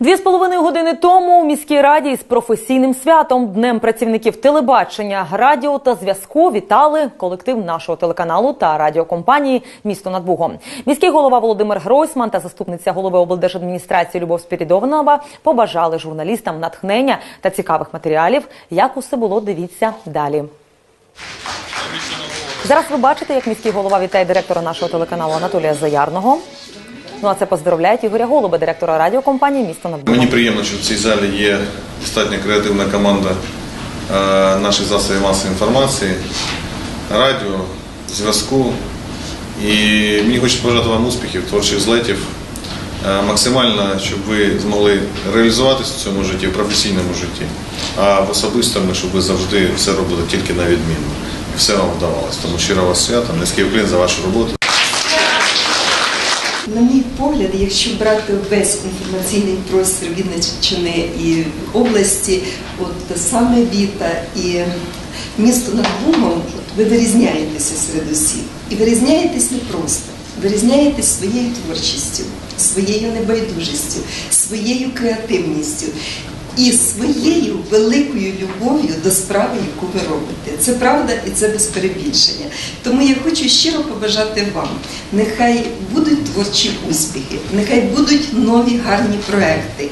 Дві з половиною години тому у міській раді із професійним святом Днем працівників телебачення, радіо та зв'язку вітали колектив нашого телеканалу та радіокомпанії Місто над Бугом. Міський голова Володимир Гройсман та заступниця голови облдержадміністрації Любов Спірідонова побажали журналістам натхнення та цікавих матеріалів. Як усе було, дивіться далі. Зараз ви бачите, як міський голова вітає директора нашого телеканалу Анатолія Заярного. Ну а це поздравляють Ігоря Голуба, директора радіокомпанії Місто над Мені приємно, що в цій залі є достатньо креативна команда е, наших засобів масової інформації, радіо, зв'язку. І мені хочеться побажати вам успіхів, творчих злетів, е, максимально, щоб ви змогли реалізуватися в цьому житті, в професійному житті, а в особистому, щоб ви завжди все робили тільки на відмінно. Все вам вдавалося. Тому щиро вас свято, низький уклін за вашу роботу. На мій погляд, якщо брати весь інформаційний простір Вінниччини і області, от саме Віта і місто над Бумом, ви вирізняєтеся серед усіх. І вирізняєтесь не просто, вирізняєтесь своєю творчістю, своєю небайдужістю, своєю креативністю. І своєю великою любов'ю до справи, яку ви робите. Це правда і це без перебільшення. Тому я хочу щиро побажати вам. Нехай будуть творчі успіхи, нехай будуть нові гарні проекти.